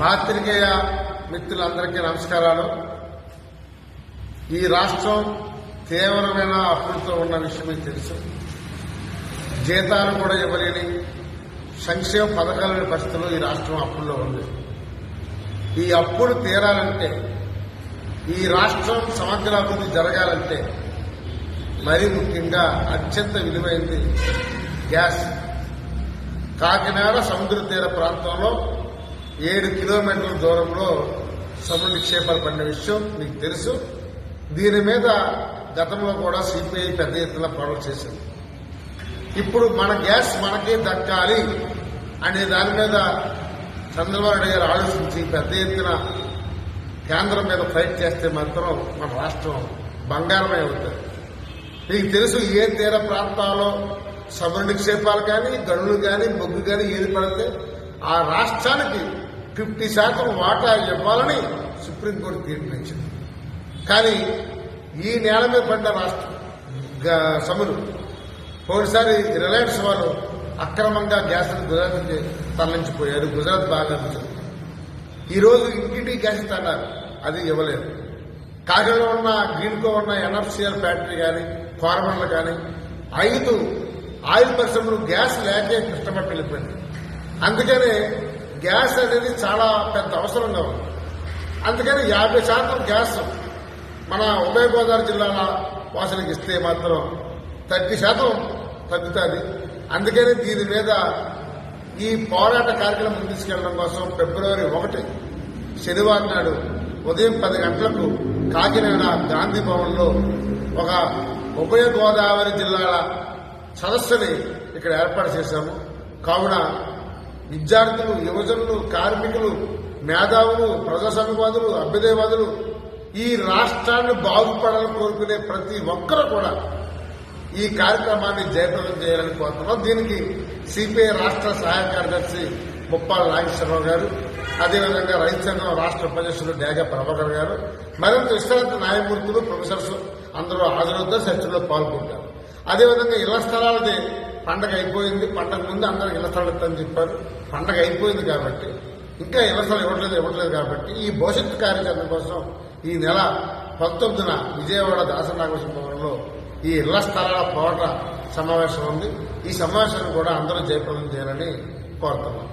పాత్రికేయ మిత్రులందరికీ నమస్కారాలు. ఈ రాష్ట్రం తీవ్రమైన అభివృద్ధిలో ఉన్న విషయం మీకు తెలుసు. జీతాలు కూడా ఇవ్వలేని సంక్షేమ పథకాల పరిస్థితుల్లో ఈ రాష్ట్రం అప్పుల్లో ఉంది. ఈ అప్పులు తీరాలంటే ఈ రాష్ట్రం సమగ్ర అభివృద్ధి జరగాలంటే మరీ ముఖ్యంగా అత్యంత విలువైంది గ్యాస్. కాకినాడ సముద్ర తీర ప్రాంతంలో ఏడు కిలోమీటర్ల దూరంలో సముద్ర నిక్షేపాలు పడిన విషయం మీకు తెలుసు. దీని మీద గతంలో కూడా సిపిఐ పెద్ద ఎత్తున పోరాటం చేసింది. ఇప్పుడు మన గ్యాస్ మనకే దక్కాలి అనే దాని మీద చంద్రబాబు నాయుడు గారు ఆలోచించి పెద్ద ఎత్తున కేంద్రం మీద ఫైట్ చేస్తే మాత్రం మన రాష్ట్రం బంగారమే అవుతుంది. మీకు తెలుసు ఏ తీర ప్రాంతాల్లో సముద్ర నిక్షేపాలు కానీ గనులు కానీ బొగ్గు కానీ ఏది పడితే ఆ రాష్ట్రానికి ఫిఫ్టీ శాతం వాటా ఇవ్వాలని సుప్రీంకోర్టు తీర్మానించింది కానీ ఈ నేల మీద పడ్డ రాష్ట్రం గ- సముద్రం పోయినసారి రిలయన్స్ వాళ్ళు అక్రమంగా గ్యాస్ గుజరాత్కి తరలించిపోయారు. గుజరాత్ బాగా వచ్చింది ఈరోజు రోజు గ్యాస్ తన్నారు అది ఇవ్వలేదు. కాకినాడలో ఉన్న గ్రీన్కో ఉన్న ఎన్ఎఫ్సిఎల్ ఫ్యాక్టరీ కానీ ఫార్మర్లు కానీ ఐదు ఆయిల్ పరిశ్రమలు గ్యాస్ లేకే కష్టపడి వెళ్ళిపోయింది అందుకనే గ్యాస్ అనేది చాలా పెద్ద అవసరంగా ఉంది. అందుకని యాభై శాతం గ్యాస్ మన ఉభయ గోదావరి జిల్లాల వాసనకి ఇస్తే మాత్రం థర్టీ శాతం తగ్గుతుంది. అందుకని దీని మీద ఈ పోరాట కార్యక్రమం తీసుకెళ్ళడం కోసం ఫిబ్రవరి ఒకటి శనివారం నాడు ఉదయం పది గంటలకు కాకినాడ గాంధీ భవన్లో ఒక ఉభయ గోదావరి జిల్లాల సదస్సుని ఇక్కడ ఏర్పాటు చేశాము. కావున విద్యార్థులు యువజనులు కార్మికులు మేధావులు ప్రజాస్వామ్యవాదులు అభ్యుదయవాదులు ఈ రాష్ట్రాన్ని బాగుపడాలని కోరుకునే ప్రతి ఒక్కరూ కూడా ఈ కార్యక్రమాన్ని జయప్రదం చేయాలని కోరుతున్నాం. దీనికి సిపిఐ రాష్ట్ర సహాయ కార్యదర్శి ముప్పాల నాగేశ్వరరావు గారు అదేవిధంగా రైతు సంఘం రాష్ట్ర ఉపాధ్యక్షులు డేగ ప్రభాకర్ గారు మరింత విశ్రాంత న్యాయమూర్తులు ప్రొఫెసర్స్ అందరూ హాజరవుతారు చర్చలో పాల్గొంటారు. అదేవిధంగా ఇళ్ళ స్థలాలది పండగ అయిపోయింది పండగ ముందు అందరికి ఇళ్ళ స్థలాలు చెప్పారు. పండగ అయిపోయింది కాబట్టి ఇంకా ఇళ్ళ ఇవ్వట్లేదు ఇవ్వట్లేదు కాబట్టి ఈ భవిష్యత్తు కార్యాచరణ కోసం ఈ నెల పంతొమ్మిదిన విజయవాడ దాసనాగేశ్వర భవనంలో ఈ ఇళ్ళ స్థలాల పోరాట సమావేశం ఉంది. ఈ సమావేశాన్ని కూడా అందరూ జయప్రదం చేయాలని కోరుతున్నాం.